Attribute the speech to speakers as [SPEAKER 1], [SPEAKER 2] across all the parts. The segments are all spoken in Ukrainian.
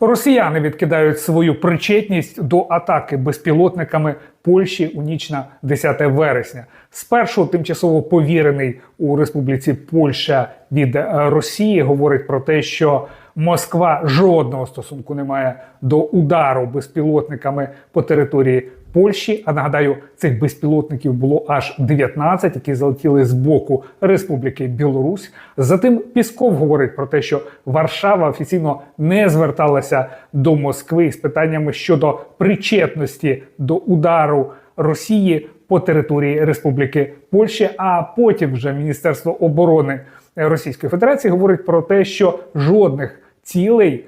[SPEAKER 1] Росіяни відкидають свою причетність до атаки безпілотниками Польщі у ніч на 10 вересня. Спершу тимчасово повірений у Республіці Польща від е, Росії говорить про те, що Москва жодного стосунку не має до удару безпілотниками по території Польщі. А нагадаю, цих безпілотників було аж 19, які залетіли з боку Республіки Білорусь. Затим Пісков говорить про те, що Варшава офіційно не зверталася до Москви з питаннями щодо причетності до удару Росії по території Республіки Польща. А потім вже Міністерство оборони Російської Федерації говорить про те, що жодних цілей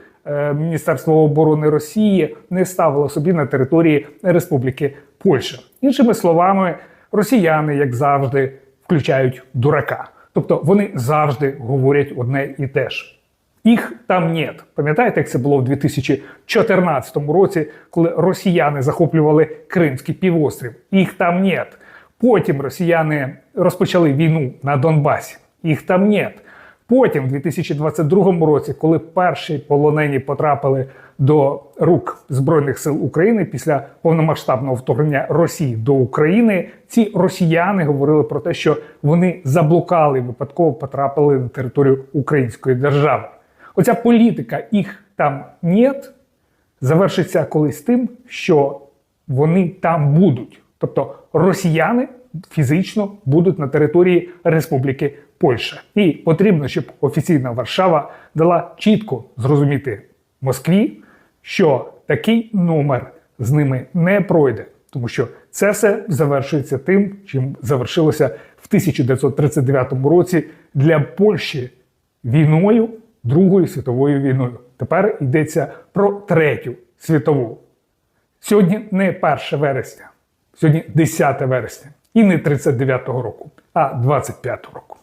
[SPEAKER 1] Міністерство оборони Росії не ставило собі на території Республіки Польща. Іншими словами, росіяни, як завжди, включають дурака. Тобто вони завжди говорять одне і те ж. Їх там нет. Пам'ятаєте, як це було в 2014 році, коли росіяни захоплювали Кримський півострів? Їх там нет. Потім росіяни розпочали війну на Донбасі. Їх там нет. Потім, в 2022 році, коли перші полонені потрапили до рук Збройних сил України після повномасштабного вторгнення Росії до України, ці росіяни говорили про те, що вони заблукали, випадково потрапили на територію Української держави. Оця політика їх там нет, завершиться колись тим, що вони там будуть. Тобто росіяни фізично будуть на території Республіки Польща. І потрібно, щоб офіційна Варшава дала чітко зрозуміти Москві, що такий номер з ними не пройде, тому що це все завершується тим, чим завершилося в 1939 році для Польщі війною, Другою світовою війною. Тепер йдеться про третю світову. Сьогодні не 1 вересня, сьогодні 10 вересня. І не 39-го року, а 25-го року.